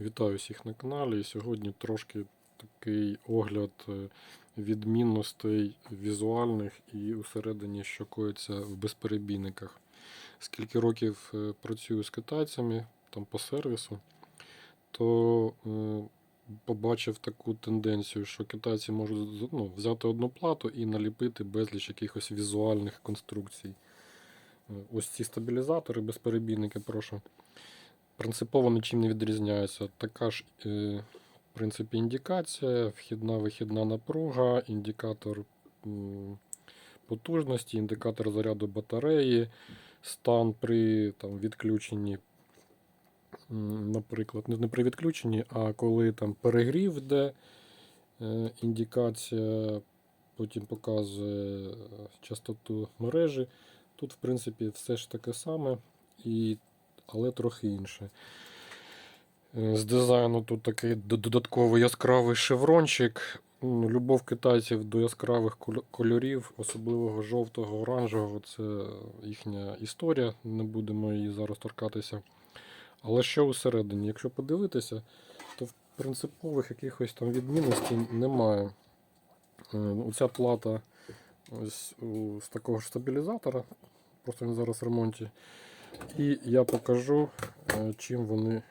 Вітаю всіх на каналі. І сьогодні трошки такий огляд е, відмінностей візуальних і усередині, що коїться в безперебійниках. Скільки років е, працюю з китайцями там по сервісу, то е, побачив таку тенденцію, що китайці можуть ну, взяти одну плату і наліпити безліч якихось візуальних конструкцій. Ось ці стабілізатори, безперебійники, прошу принципово нічим не відрізняється. Така ж, е, в принципі, індикація, вхідна вихідна напруга, індикатор потужності, індикатор заряду батареї, стан при там, відключенні, наприклад, не при відключенні, а коли там перегрів йде, е, індикація, потім показує частоту мережі. Тут, в принципі, все ж таке саме. І але трохи інше. Е, З дизайну тут такий додатковий яскравий шеврончик. Любов китайців до яскравих кольорів, особливого жовтого, оранжевого це їхня історія. Не будемо її зараз торкатися. Але що усередині? Якщо подивитися, то в принципових якихось там відмінностей немає. Е, Оця плата ось з такого ж стабілізатора. Просто він зараз в ремонті. І я покажу, е, чим вони е,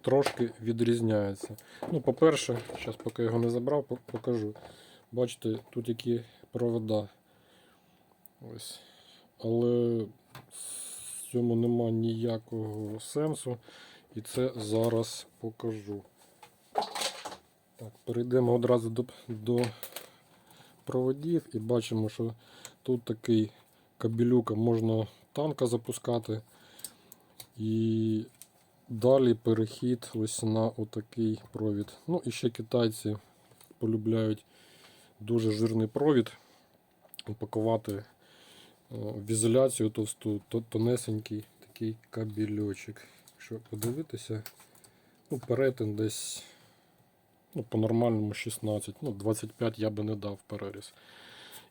трошки відрізняються. Ну, по-перше, зараз поки його не забрав, покажу. Бачите, тут які провода. Ось. Але в цьому нема ніякого сенсу. І це зараз покажу. Так, перейдемо одразу до, до проводів і бачимо, що тут такий кабелюка можна танка запускати. І далі перехід ось на отакий провід. Ну і ще китайці полюбляють дуже жирний провід. Упакувати е, в ізоляцію товсту, тонесенький такий кабельочок. Якщо подивитися, ну, перетин десь ну, по-нормальному 16, ну 25 я би не дав переріз.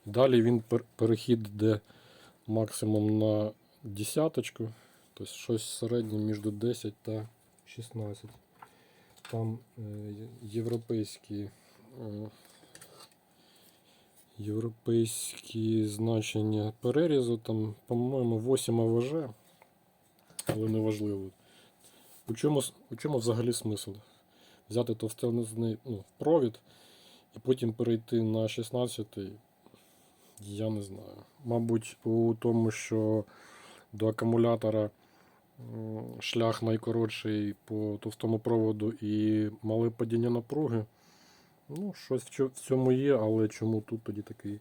Далі він пер- перехід йде максимум на десяточку, тобто щось середнє між 10 та 16. Там європейські, е, європейські значення перерізу, там, по-моєму, 8 АВЖ, але не важливо. У чому, у чому взагалі смисл? Взяти товстезний ну, провід і потім перейти на 16 я не знаю. Мабуть, у тому, що до акумулятора шлях найкоротший по товстому проводу і мале падіння напруги. Ну, щось в цьому є, але чому тут тоді такий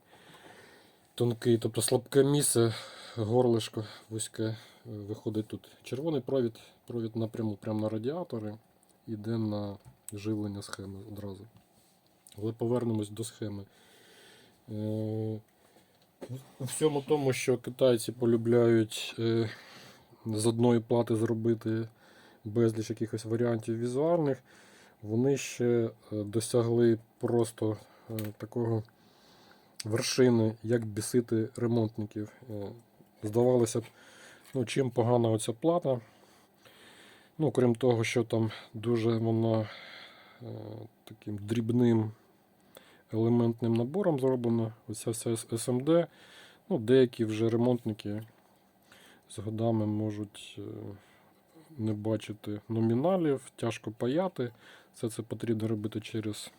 тонкий, тобто слабке місце, горлишко вузьке е, виходить тут. Червоний провід, провід напряму прямо на радіатори, йде на живлення схеми одразу. Але повернемось до схеми. У всьому тому, що китайці полюбляють е, з одної плати зробити безліч якихось варіантів візуальних, вони ще е, досягли просто е, такого вершини, як бісити ремонтників. Е, Здавалося б, ну, чим погана оця плата. Ну, крім того, що там дуже вона е, таким дрібним елементним набором зроблено. Оця вся SMD. Ну, деякі вже ремонтники з годами можуть е, не бачити номіналів, тяжко паяти. Все це потрібно робити через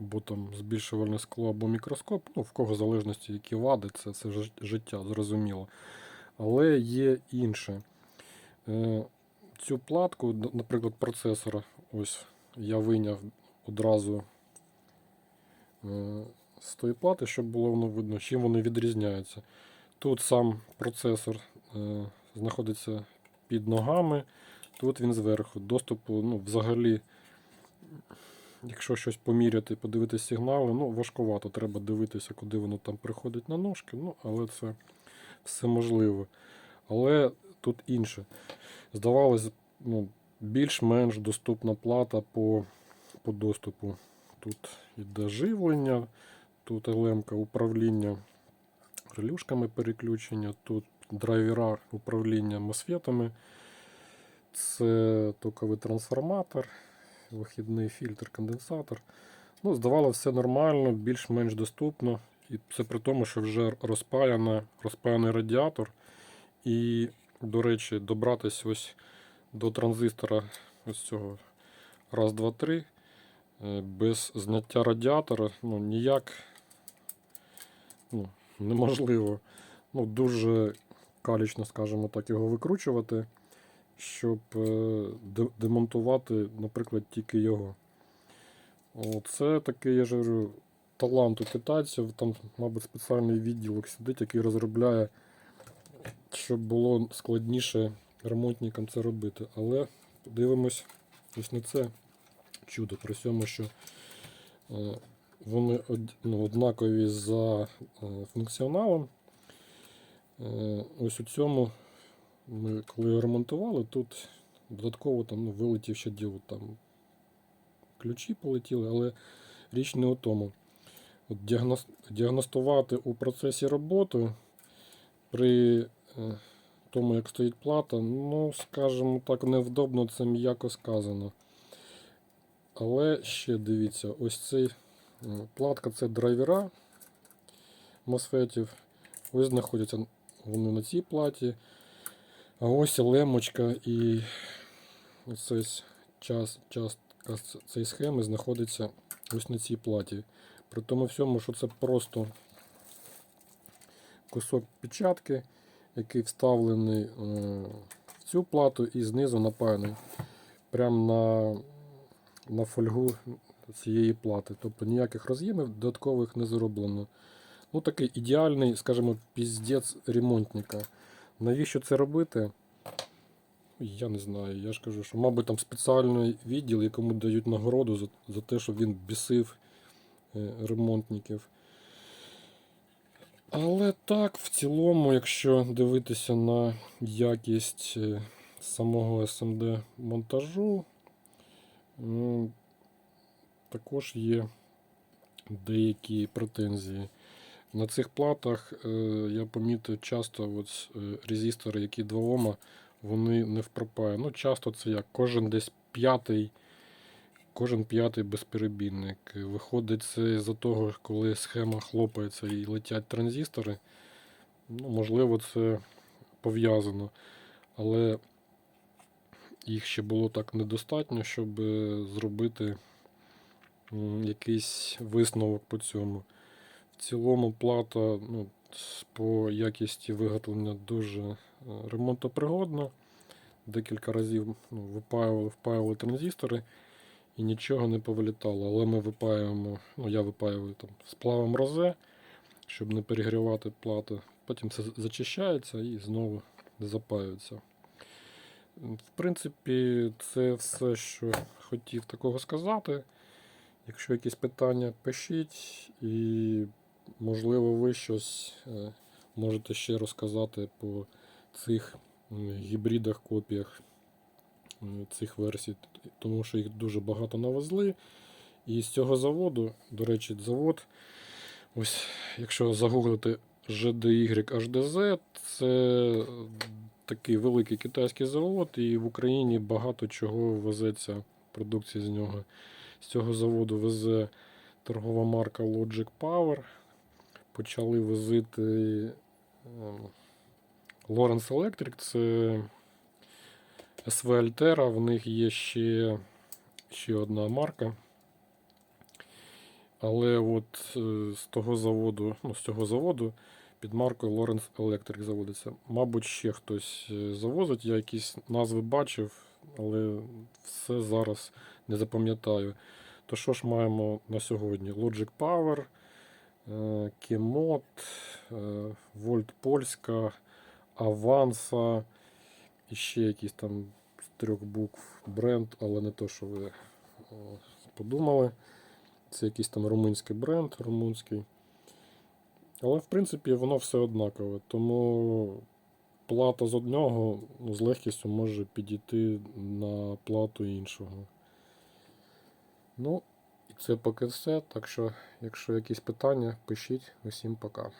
або там збільшувальне скло, або мікроскоп. Ну, в кого залежності, які вади, це, це життя, зрозуміло. Але є інше. Е, Цю платку, наприклад, процесора, ось я вийняв одразу з тої плати, щоб було воно видно, чим вони відрізняються. Тут сам процесор е, знаходиться під ногами, тут він зверху. Доступу, ну, взагалі, якщо щось поміряти, подивитися сигнали, ну, важкувато. Треба дивитися, куди воно там приходить на ножки, ну, але це все можливо. Але тут інше. Здавалось, ну, більш-менш доступна плата по, по доступу. Тут іде живлення, тут елемка управління релюшками переключення, тут драйвера управління мосфетами. Це токовий трансформатор, вихідний фільтр, конденсатор. Ну, здавалося, все нормально, більш-менш доступно. І це при тому, що вже розпаяна, розпаяний радіатор. І, до речі, добратися ось до транзистора ось цього раз, два, три. Е, Без зняття радіатора ну, ніяк ну, неможливо. Ну, дуже калічно, скажімо так, його викручувати, щоб е, демонтувати, наприклад, тільки його. Це такий, я ж говорю, талант у китайців. Там, мабуть, спеціальний відділок сидить, який розробляє, щоб було складніше ремонтникам це робити. Але подивимось ось на це чудо. При цьому, що е, вони ну, однакові за е, функціоналом. Е, Ось у цьому ми коли його ремонтували, тут додатково там ну, вилетів ще діло там ключі полетіли, але річ не у тому. От діагностувати у процесі роботи при тому, як стоїть плата, ну, скажімо так, невдобно, це м'яко сказано. Але ще дивіться, ось цей платка це драйвера мосфетів. Ось знаходяться вони на цій платі. А ось лемочка і цей час, частка цієї схеми знаходиться ось на цій платі. При тому всьому, що це просто кусок печатки, який вставлений в цю плату і знизу напаяний прямо на, на фольгу цієї плати. Тобто ніяких роз'ємів додаткових не зроблено. Ну, такий ідеальний, скажімо, піздець ремонтника. Навіщо це робити? Я не знаю. Я ж кажу, що, мабуть, там спеціальний відділ, якому дають нагороду за, за те, що він бісив е, ремонтників. Але так, в цілому, якщо дивитися на якість е, самого SMD монтажу, м, також є деякі претензії. На цих платах е, я помітив часто е, резистори, які 2 Ома, вони не впропає. Ну, часто це як кожен десь п'ятий, кожен п'ятий безперебійник. Виходить це з-за того, коли схема хлопається і летять транзистори. Ну, можливо, це пов'язано. Але їх ще було так недостатньо, щоб е, зробити якийсь висновок по цьому. В цілому плата ну, по якісті виготовлення дуже е, ремонтопригодна. Декілька разів ну, випаювали, впаювали транзистори і нічого не повилітало. Але ми випаюємо, ну я випаюю там сплавом розе, щоб не перегрівати плату. Потім це зачищається і знову запаюється. В принципі, це все, що хотів такого сказати. Якщо якісь питання, пишіть, і можливо ви щось е, можете ще розказати по цих гібридах, копіях цих версій, тому що їх дуже багато навезли. І з цього заводу, до речі, завод, ось якщо загуглити GDY HDZ, це такий великий китайський завод, і в Україні багато чого везеться продукції з нього. З цього заводу везе торгова марка Logic Power. Почали возити ем, Lawrence Electric, це SV Altera, в них є ще, ще одна марка. Але от е, з того заводу, ну, з цього заводу під маркою Lawrence Electric заводиться. Мабуть, ще хтось е, завозить. Я якісь назви бачив, але все зараз не запам'ятаю. То що ж маємо на сьогодні? Logic Power, е, Kemot, е, Польська, Avanza, і ще якийсь там з трьох букв бренд, але не то, що ви подумали. Це якийсь там румунський бренд, румунський. Але, в принципі, воно все однакове. Тому плата з одного ну, з легкістю може підійти на плату іншого. Ну, і це поки все. Так що, якщо якісь питання, пишіть. Усім пока.